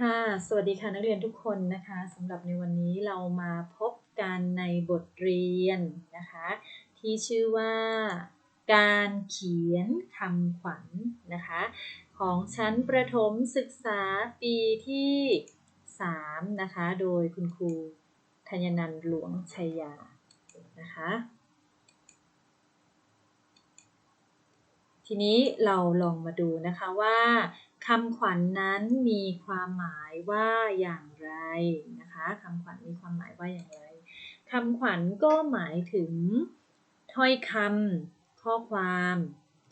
ค่ะ สวัสดีค่ะนักเรียนทุกคนนะคะสำหรับในวันนี้เรามาพบกันในบทเรียนนะคะ ที่ชื่อว่า การเขียนคำขวัญนนะคะ ของชั้นประถมศึกษาปีที่ 3 นะคะ โดยคุณครูธัญนันหลวงชัยยานะคะ ทีนี้เราลองมาดูนะคะว่า คำขวัญนนั้นมีความหมายว่าอย่างไรนะคะคำขวัญมีความหมายว่าอย่างไรคำขวัญก็หมายถึง ถ้อยคำข้อความ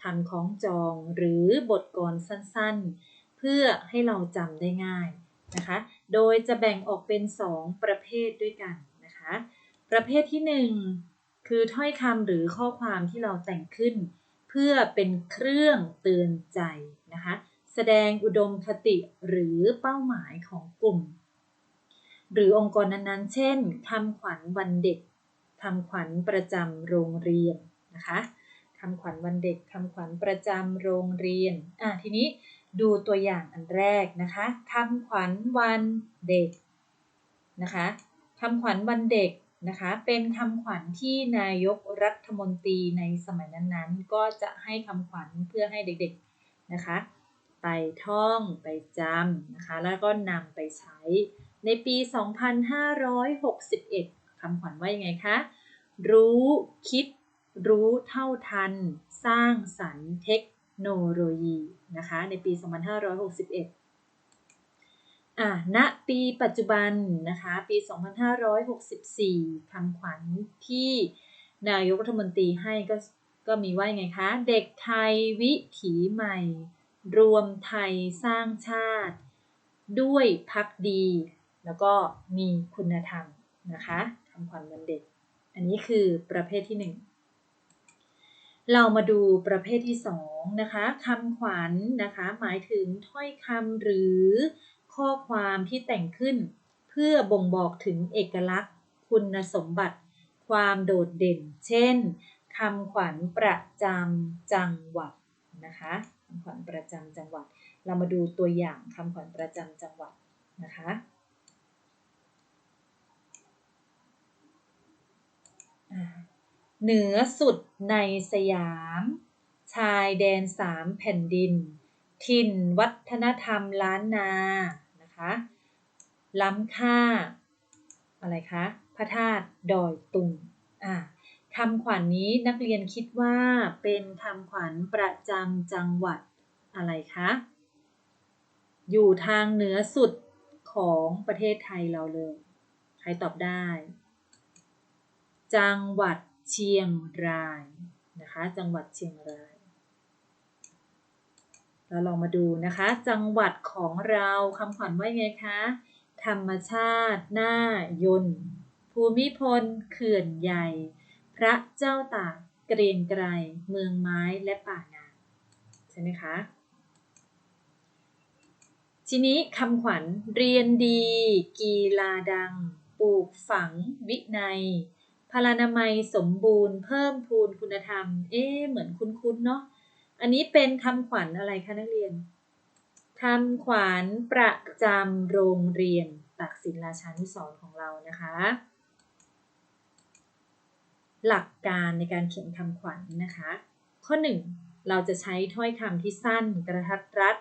คำคล้องจองหรือบทกลอนสั้นๆ เพื่อให้เราจำได้ง่ายนะคะ โดยจะแบ่งออกเป็น 2 ประเภทด้วยกันนะคะ ประเภทที่ 1 คือถ้อยคำหรือข้อความที่เราแต่งขึ้น เพื่อเป็นเครื่องเตือนใจนะคะ แสดงอุดมคติหรือเป้าหมายของกลุ่ม หรือองค์กรนั้นๆ เช่นคำขวัญวันเด็กคำขวัญประจำโรงเรียนนะคะคำขวัญวันเด็กคำขวัญประจำโรงเรียนอะทีนี้ดูตัวอย่างอันแรกนะคะคำขวัญวันเด็กนะคะคำขวัญวันเด็กนะคะ เป็นคำขวัญที่นายกรัฐมนตรีในสมัยนั้นๆ ก็จะให้คำขวัญเพื่อให้เด็กๆนะคะ ไปท่องไปจำนะคะ แล้วก็นำไปใช้ในปี 2561คำขวัญว่ายังไงคะ รู้คิด รู้เท่าทัน สร้างสรรค์เทคโนโลยีนะคะ ในปี 2561อะณปีปัจจุบันนะคะ ปี 2564คำขวัญที่นายกรัฐมนตรีให้ก็ก็มีว่ายังไงคะ เด็กไทยวิถีใหม่ รวมไทยสร้างชาติ ด้วยพักดี แล้วก็มีคุณธรรมนะคะคำขวัญวันเด็ก อันนี้คือประเภทที่ 1 เรามาดูประเภทที่ 2 นะคะคำขวัญนนะคะ หมายถึงถ้อยคำหรือข้อความที่แต่งขึ้น เพื่อบ่งบอกถึงเอกลักษณ์ คุณสมบัติ ความโดดเด่น เช่นคำขวัญประจำจังหวัดนะคะ คำขวัญประจำจังหวัด เรามาดูตัวอย่างคำขวัญประจำจังหวัดนะคะเหนือสุดในสยาม ชายแดนสามแผ่นดินถิ่นวัฒนธรรมล้านนา นะคะ ล้ำค่า อะไรคะ พระธาตุดอยตุงอ่า คำขวัญนนี้นักเรียนคิดว่าเป็นคำขวัญประจำจังหวัดอะไรคะ อยู่ทางเหนือสุดของประเทศไทยเราเลย ใครตอบได้ จังหวัดเชียงรายนะคะ จังหวัดเชียงราย เราลองมาดูนะคะ จังหวัดของเราคำขวัญว่าไงคะ ธรรมชาติหน้ายนภูมิพลเขื่อนใหญ่ พระเจ้าตากเกรียงไกรเมืองไม้และป่างามใช่ไหมคะ ทีนี้คำขวัญเรียนดี กีฬาดัง ปลูกฝัง วินัยพลานามัยสมบูรณ์เพิ่มพูนคุณธรรม เอ๊เหมือนคุ้นๆเนาะอันนี้เป็นคำขวัญอะไรคะนักเรียนคำขวัญประจำโรงเรียนตักศิลราชานุสรของเรานะคะ หลักการในการเขียนคำขวัญนนะคะ ข้อ 1 เราจะใช้ถ้อยคำที่สั้นกระทัดรัด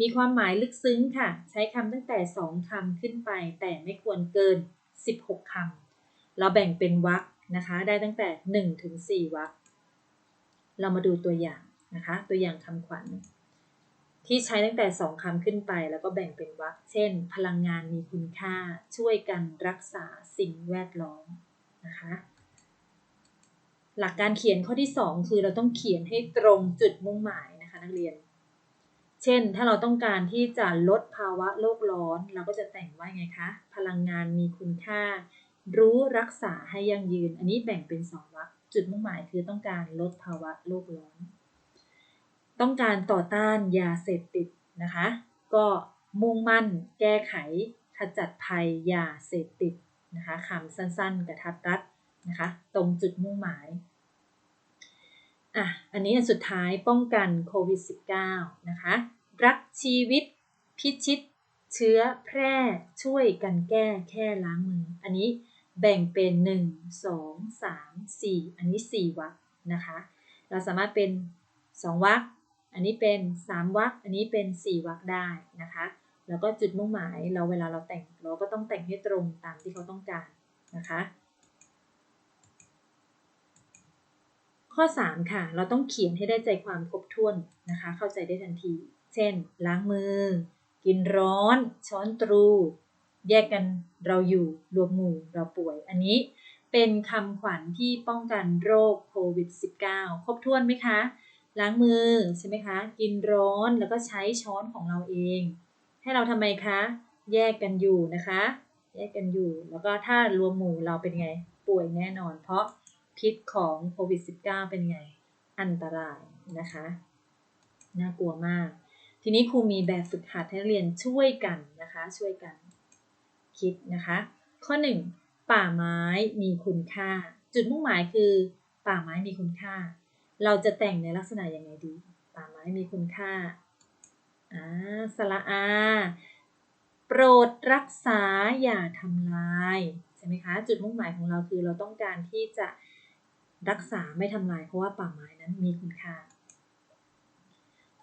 มีความหมายลึกซึ้งค่ะ ใช้คำตั้งแต่ 2คำขึ้นไป แต่ไม่ควรเกิน 16คำเราแบ่งเป็นวรรคนะคะ ได้ตั้งแต่1ถึง4วรรคเรามาดูตัวอย่างนะคะ ตัวอย่างคำขวัญ ที่ใช้ตั้งแต่ 2คำขึ้นไป แล้วก็แบ่งเป็นวรรคเช่น พลังงานมีคุณค่า ช่วยกันรักษาสิ่งแวดล้อมนะคะ หลักการเขียนข้อที่ 2 คือเราต้องเขียนให้ตรงจุดมุ่งหมายนะคะนักเรียน เช่น ถ้าเราต้องการที่จะลดภาวะโลกร้อน เราก็จะแต่งว่าไงคะ พลังงานมีคุณค่า รู้รักษาให้ยั่งยืน อันนี้แบ่งเป็น 2วรรคจุดมุ่งหมายคือต้องการลดภาวะโลกร้อน ต้องการต่อต้านยาเสพติดนะคะ ก็มุ่งมั่น แก้ไข ขจัดภัยยาเสพติดนะคะคำสั้นๆกระทัดรัด นะคะ ตรงจุดมุ่งหมายอะอันนี้อันสุดท้ายป้องกันโควิด -19 นะคะ รักชีวิตพิชิตเชื้อแพร่ช่วยกันแก้แค่ล้างมือ อันนี้แบ่งเป็น 1 2 3 4 อันนี้ 4วรรคนะคะ เราสามารถเป็น 2วรรคอันนี้เป็น 3วรรคอันนี้เป็น 4วรรคได้นะคะ แล้วก็จุดมุ่งหมายเราเวลาเราแต่งเราก็ต้องแต่งให้ตรงตามที่เขาต้องการนะคะ ข้อ 3 ค่ะ เราต้องเขียนให้ได้ใจความครบถ้วนนะคะ เข้าใจได้ทันที เช่น ล้างมือ กินร้อน ช้อนตรู แยกกันเราอยู่รวมหมู่เราป่วย อันนี้เป็นคำขวัญที่ป้องกันโรคโควิด -19 ครบถ้วนไหมคะ ล้างมือใช่ไหมคะ กินร้อนแล้วก็ใช้ช้อนของเราเอง ให้เราทำไมคะ แยกกันอยู่นะคะ แยกกันอยู่ แล้วก็ถ้ารวมหมู่เราเป็นไง ป่วยแน่นอน เพราะ พิษของโควิด -19 เป็นไง อันตรายนะคะ น่ากลัวมาก ทีนี้ครูมีแบบฝึกหัดให้เรียนช่วยกันนะคะ ช่วยกัน คิดนะคะ ข้อ 1 ป่าไม้มีคุณค่า จุดมุ่งหมายคือ ป่าไม้มีคุณค่า เราจะแต่งในลักษณะยังไงดี ป่าไม้มีคุณค่าอ่าสระอา โปรดรักษาอย่าทำลายใช่ไหมคะ จุดมุ่งหมายของเราคือเราต้องการที่จะ รักษาไม่ทำลายเพราะว่าป่าไม้นั้นมีคุณค่า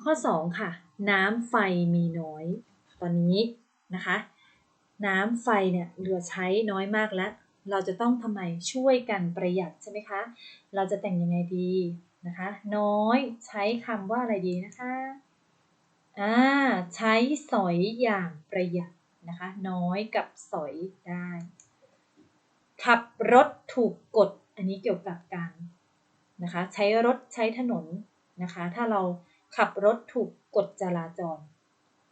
ข้อ 2 ค่ะ น้ำไฟมีน้อย ตอนนี้นะคะ น้ำไฟเนี่ยเหลือใช้น้อยมากแล้ว เราจะต้องทำไมช่วยกันประหยัดใช่ไหมคะ เราจะแต่งยังไงดีนะคะ น้อยใช้คำว่าอะไรดีนะคะอ่าใช้สอยอย่างประหยัดนะคะ น้อยกับสอยได้ ขับรถถูกกฎ อันนี้เกี่ยวกับการนะคะใช้รถใช้ถนนนะคะ ถ้าเราขับรถถูกกฎจราจร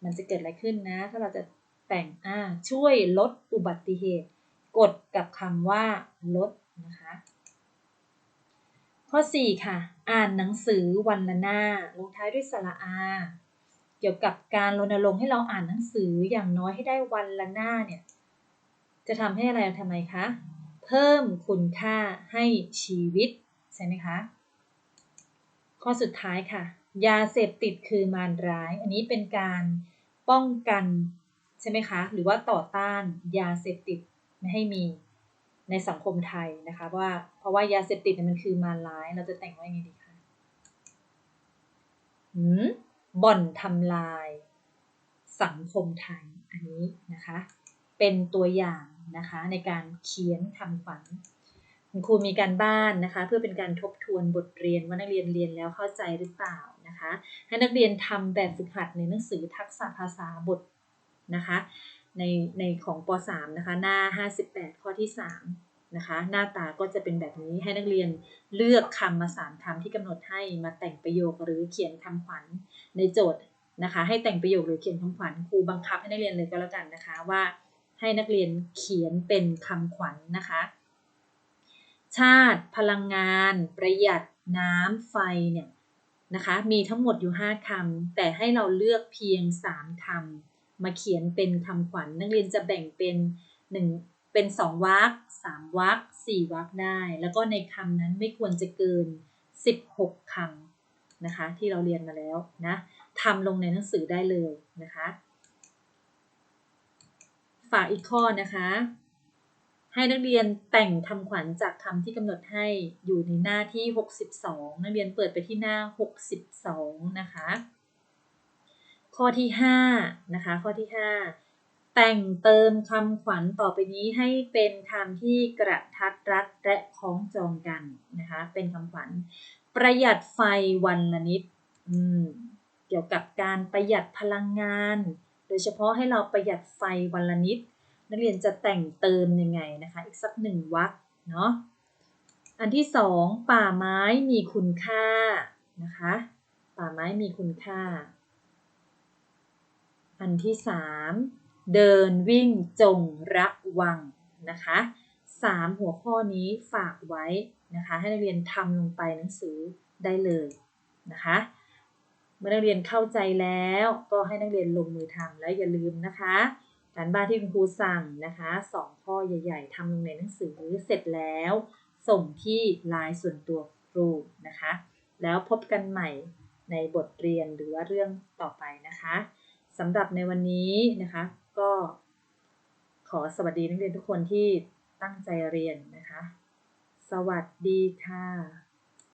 มันจะเกิดอะไรขึ้นนะ ถ้าเราจะแต่งอ่าช่วยลดอุบัติเหตุ กดกับคำว่าลดนะคะ ข้อ 4 ค่ะ อ่านหนังสือวันละหน้าลงท้ายด้วยสระอา เกี่ยวกับการรณรงค์ให้เราอ่านหนังสืออย่างน้อยให้ได้วันละหน้าเนี่ย จะทำให้อะไรทำไมคะ เพิ่มคุณค่าให้ชีวิต ใช่ไหมคะ ข้อสุดท้ายค่ะ ยาเสพติดคือมารร้าย อันนี้เป็นการป้องกัน ใช่ไหมคะ หรือว่าต่อต้านยาเสพติดไม่ให้มีในสังคมไทยนะคะว่าเพราะว่ายาเสพติดมันคือมารร้าย เราจะแต่งว่าไงดีคะหืมบ่อนทำลาย สังคมไทยอันนี้นะคะ เป็นตัวอย่าง นะคะในการเขียนคำขวัญคุณครูมีการบ้านนะคะ เพื่อเป็นการทบทวนบทเรียนว่านักเรียนเรียนแล้วเข้าใจหรือเปล่านะคะให้นักเรียนทำแบบฝึกหัดในหนังสือทักษะภาษาบทนะคะในในของป .3 นะคะหน้า 58 ข้อที่3นะคะหน้าตาก็จะเป็นแบบนี้ให้นักเรียนเลือกคำมาสามคำที่กำหนดให้มาแต่งประโยคหรือเขียนคำขวัญในโจทย์นะคะ ให้แต่งประโยคหรือเขียนคำขวัญครูบังคับให้นักเรียนเลยก็แล้วกันนะคะว่า ให้นักเรียนเขียนเป็นคำขวัญนนะคะ ชาติพลังงาน ประหยัดน้ำไฟเนี่ยนะคะมีทั้งหมดอยู่ 5คำแต่ให้เราเลือกเพียง 3คำมาเขียนเป็นคำขวัญนักเรียนจะแบ่งเป็น 1 เป็น 2วรรค3วรรค4วรรคได้ แล้วก็ในคำนั้นไม่ควรจะเกิน 16คำนะคะที่เราเรียนมาแล้วนะทำลงในหนังสือได้เลยนะคะ ฝากอีกข้อนะคะ ให้นักเรียนแต่งคำขวัญจากคำที่กำหนดให้อยู่ในหน้าที่ 62 นักเรียนเปิดไปที่หน้า 62 นะคะ ข้อที่ 5 นะคะ ข้อที่ 5 แต่งเติมคำขวัญต่อไปนี้ให้เป็นคำที่กระทัดรัดและคล้องจองกันนะคะ เป็นคำขวัญประหยัดไฟวันละนิดเกี่ยวกับการประหยัดพลังงาน โดยเฉพาะให้เราประหยัดไฟวันละนิด นักเรียนจะแต่งเติมยังไงนะคะ อีกสักหนึ่งวรรคเนาะอันที่สองป่าไม้มีคุณค่านะคะ ป่าไม้มีคุณค่า อันที่สามเดินวิ่งจงระวังนะคะสามหัวข้อนี้ฝากไว้นะคะ ให้นักเรียนทำลงไปหนังสือได้เลยนะคะ เมื่อนักเรียนเข้าใจแล้วก็ให้นักเรียนลงมือทำแล้วอย่าลืมนะคะการบ้านที่คุณครูสั่งนะคะสองข้อใหญ่ ๆทำลงในหนังสือเสร็จแล้ว ส่งที่ไลน์ส่วนตัวครูนะคะ แล้วพบกันใหม่ในบทเรียนหรือว่าเรื่องต่อไปนะคะสำหรับในวันนี้นะคะก็ขอสวัสดีนักเรียนทุกคนที่ตั้งใจเรียนนะคะ สวัสดีค่ะ